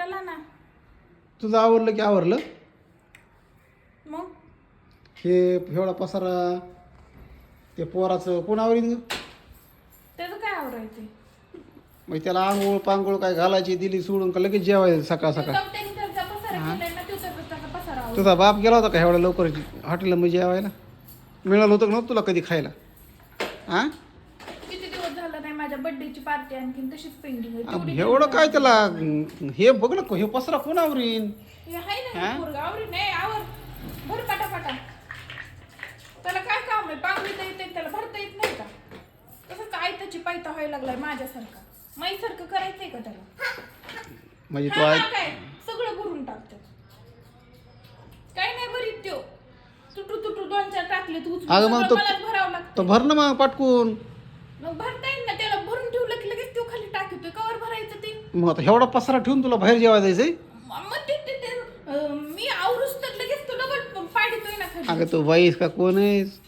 चला ना. तुझं आवरलं की आवरलं? मग? हे एवढा पसारा ते पोराचं कोण आवरीन ग? त्याचं काय आवरायचं मग त्याला आंघोळ पांघोळ काय घालायची दिली सोडून का लगेच जेवायचं सकाळ सकाळ? त्यांनी त्यांचा पसारा केलाय ना तो त्याचा त्याचा पसारा आवरा. तुझा बाप गेला होता का एवढ्या लवकर? हॉटेलला मग जेवायला? मिळालं होतं का नव्हतं तुला कधी खायला? हा बर्थडेची पार्टी आणखीन तशीच पेंडिंग आहे. तेवढी एवढं काय त्याला हे बघ ना हे पसरा कोण आवरीन? हे आहे ना हा? पोरगं, आवरी नाही आवर. भर पाटापाटा. त्याला काय काम आहे? पांगलीता येते त्याला भरता येत नाही का? तसंच आयताची पायता व्हायला लागलाय माझ्यासारखा. माईसारखं करायचंय का त्याला? म्हणजे तू हा, काय? सगळं भरून टाकतात काय नाही भरीत त्यो. तुटू तुटू दोन चार टाकले तू अगं मग तो- मलाच भरावं लागतं तो भर ना मग पाटकून. मग भरता येईल ना त्याला भरून ठेवलं की लगेच तो खाली टाकतोय कवर भरायचं ते मग आता एवढा पसरा ठेवून तुला बाहेर जेवायला जायचंय? मग ते ते ते अं, मी आवरूस तर लगेच तो डबल पाडतोय ना खाली. अगं तू बाईस का कोण आहेस?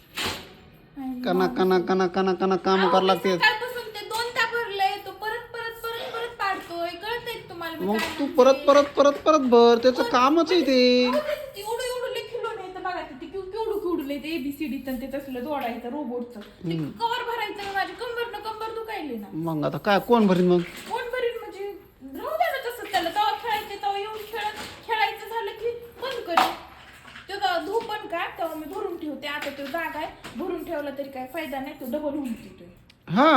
कना कना कना कना कना काम करावं मी लागते सकाळपासून ते दोनदा भरलंय तो परत परत परत परत पाडतोय. कळतंय का तुम्हाला मी मग काय तू म्हणते? परत परत परत परत भर त्याचं कामच आहे ते. अहो, ते एवढं एवढं लय किलो नाही तर बघा ते ते केव- केवढं केवढं लय ते एबीसीडी ते तसलं दोडायचं रोबोटचं ते कवर भरायचं ना माझी कंबर न कंबर दुखायली ना. मग आता काय कोण भरीन मग कोण भरीन म्हणजे राहू द्या ना तसं त्याला तेव्हा खेळायचे तेव्हा येऊन खेळत खेळायचं झालं की बंद करेल तेव्हा धूपण का तेव्हा मी भरून ठेवते आता तो जागा आहे. भरून ठेवला तरी काय फायदा नाही तो डबल होऊन हा?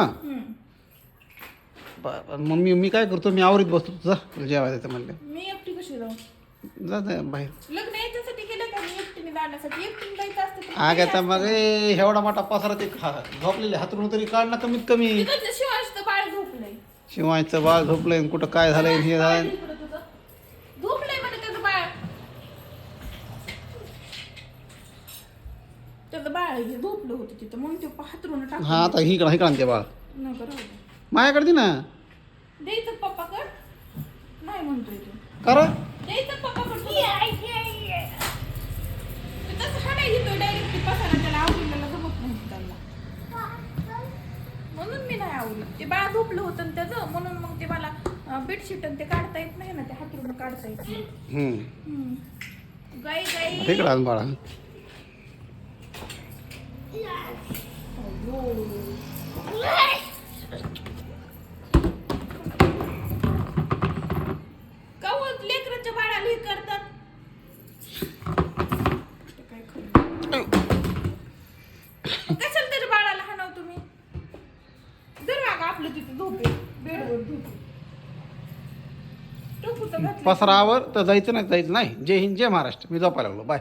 मग मी मी काय करतो मी आवरीत बसतो. जा तुला म्हणलं. मी एकटी कशी जाऊ जा जा बाहेर. लग्न याच्यासाठी केलं का? मी एकटीने जाण्यासाठी. एकटीने जायचं असतं तर आग आता मग ए, एवढा मोठा पसारा ते खा झोपलेले हातरून तरी काढ ना कमीत कमी. शिवायचं बाळ झोपलंय. शिवायचं बाळ झोपलंय आणि कुठं काय झालंय हे झालंय इकडं तुझं. झोपलंय म्हणे त्याचं बाळ त्याचं बाळ हे झोपलं होतं तिथं. म्हणून ते हातरून टाकून हा आता ही इकडं ते बाळ. नको राहू दे. माझ्याकडे दे ना. द्यायचं नाही म्हणतोय तू. कर. द्यायचं पप्पा कर तसं हा नाही घेतोय डायरेक्ट पसारा त्याला आवडलेला जमत नाही त्याला. म्हणून मी नाही आवडलं ते बाळ झोपलं होतं ना त्याचं म्हणून मग ते मला बेडशीट ते काढता येत नाही ना ते हातरून काढता येत नाही. हम्म. हम्म. गाई गाई. आण बाळा. पसरावर तर जायचं नाही जायचं नाही. जय हिंद जय महाराष्ट्र. मी झोपायला लागलो. बाय.